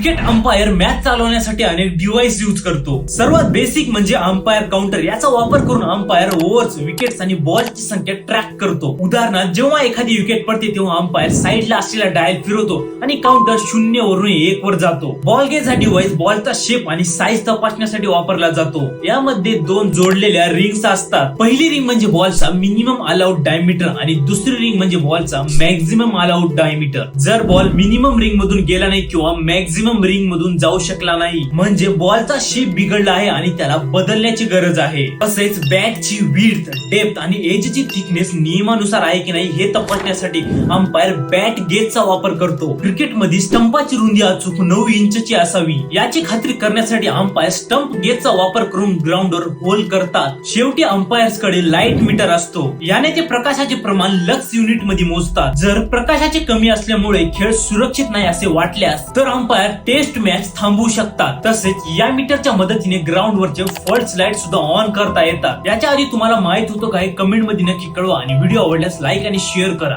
Cricket umpire match चालवण्यासाठी अनेक device use करतो. सर्वात बेसिक म्हणजे अंपायर काउंटर याचा वापर करून अंपायर ओव्हर्स विकेट्स आणि बॉलची संख्या ट्रॅक करतो. उदाहरणार्थ जेव्हा एखादी विकेट पडते तेव्हा अंपायर साईडला असलेला डायल फिरवतो आणि काउंटर शून्य वरून एक वर जातो. बॉल गेज हा डिव्हाइस बॉलचा शेप आणि साईज तपासण्यासाठी वापरला जातो. यामध्ये दोन जोडलेल्या रिंग्स असतात. पहिली रिंग म्हणजे बॉलचा मिनिमम अलाउड डायमीटर आणि दुसरी रिंग म्हणजे बॉलचा मॅक्झिमम अलाउड डायमीटर जर बॉल मिनिमम रिंग मधून गेला नाही किंवा मॅक्झिमम रिंग मधून जाऊ शकला नाही. म्हणजे बॉलचा शेप बिघडला आहे आणि त्याला बदलण्याची गरज आहे. तसेच बॅटची विड्थ डेप्थ आणि एजची थिकनेस नियमानुसार आहे की नाही हे तपासण्यासाठी अंपायर बॅट गेजचा वापर करतो. क्रिकेटमध्ये स्टंपाची रुंदी अचूक नऊ इंचची असावी. याची खात्री करण्यासाठी अंपायर स्टंप गेजचा वापर करून ग्राउंडवर होल करतात. शेवटी अंपायर्सकडे लाइट मीटर असतो. याने ते प्रकाशाचे प्रमाण लक्स युनिटमध्ये मोजतात. जर प्रकाशाचे कमी असल्यामुळे खेळ सुरक्षित नाही असे वाटल्यास तर अंपायर टेस्ट मॅच थांबवू शकतात. तसेच या मीटरच्या मदतीने ग्राउंड वरचे फॉल्ट लाइट सुद्धा ऑन करता येतात. याच्या आधी तुम्हाला माहीत होतं काय कमेंटमध्ये नक्की कळवा आणि व्हिडिओ आवडल्यास लाईक आणि शेअर करा.